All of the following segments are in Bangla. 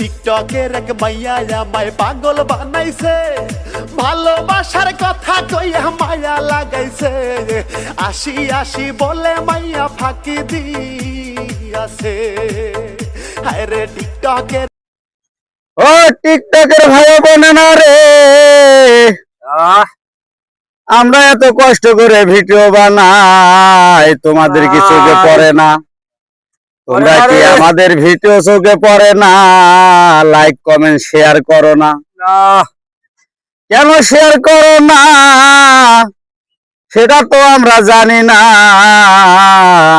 টিকটকের এক মাইয়া আমায় পাগল বানাইছে। ভালোবাসার কথা কইয়া মায়া লাগাইছে। আসি আসি বলে মাইয়া ফাঁকি দিয়াছে। হায় রে টিকটকের ও টিকটকের ভাই বোনেরা রে। আমরা এত কষ্ট করে ভিডিও বানাই তোমাদের কিছু পড়ে না? তোমরা কি আমাদের ভিডিও চোখে পড়ে না? লাইক কমেন্ট শেয়ার করো না। কেন শেয়ার করো না? সেটা তো আমরা জানি না।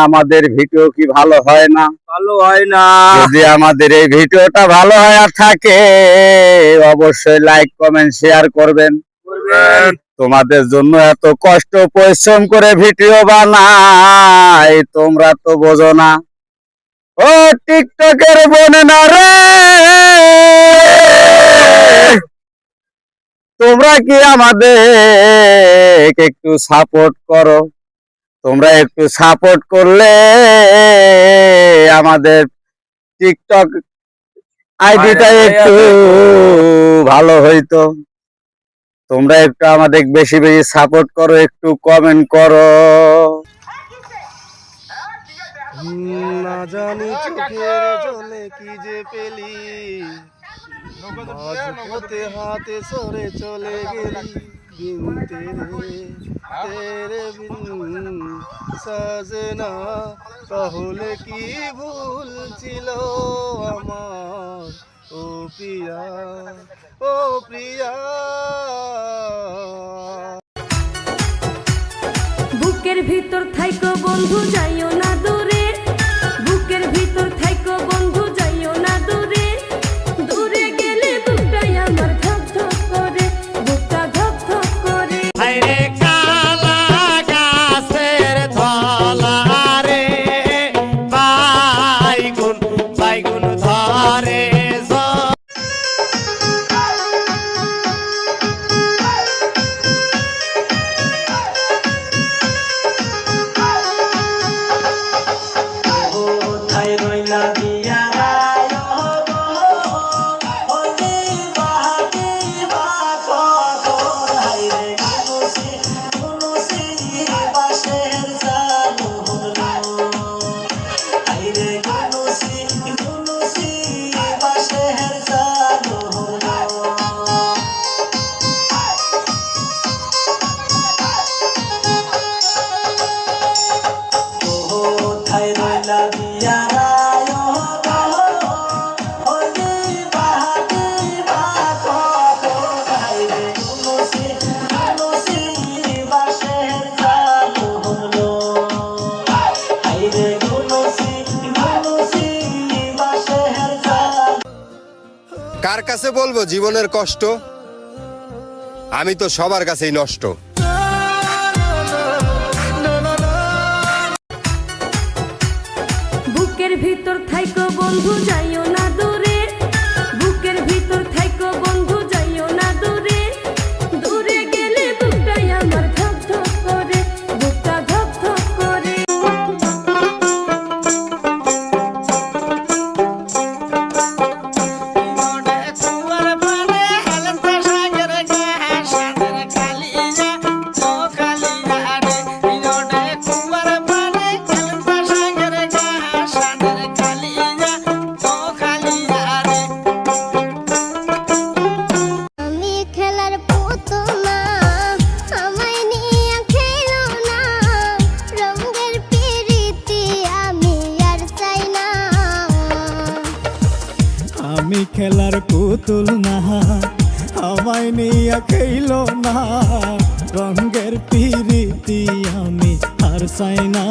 আমাদের ভিডিও কি ভালো হয় না? ভালো হয় না। যদি আমাদের এই ভিডিওটা ভালো হয় আর থাকে অবশ্যই লাইক কমেন্ট শেয়ার করবেন। করবেন। তোমাদের জন্য এত কষ্ট পরিশ্রম করে ভিডিও বানাই তোমরা তো বোঝো না। ও টিকটকের বনে না রে তোমরা কি আমাদের একটু সাপোর্ট করো? তোমরা একটু সাপোর্ট করলে আমাদের টিকটক আইডিটা একটু ভালো হইতো। তোমরা একটু আমাদের বেশি বেশি সাপোর্ট করো একটু কমেন্ট করো। না জানি চোখের জলে কি যে পেলি। আজ হতে হাতে সরে চলে গেলি বিন তেরে তেরে বিন সাজনা তাহলে কি ভুল ছিল আমার? ও প্রিয়া ও প্রিয়া। বুকের ভিতর থাইকো বন্ধু যাইও কার কাছে বলব জীবনের কষ্ট? আমি তো সবার কাছেই নষ্ট। বুকের ভিতর থাইকো বন্ধু যাইও খেলার পুতুল না আমায় নিয়ে খেইল না। রঙের পিরিতি আমি আর চাই না।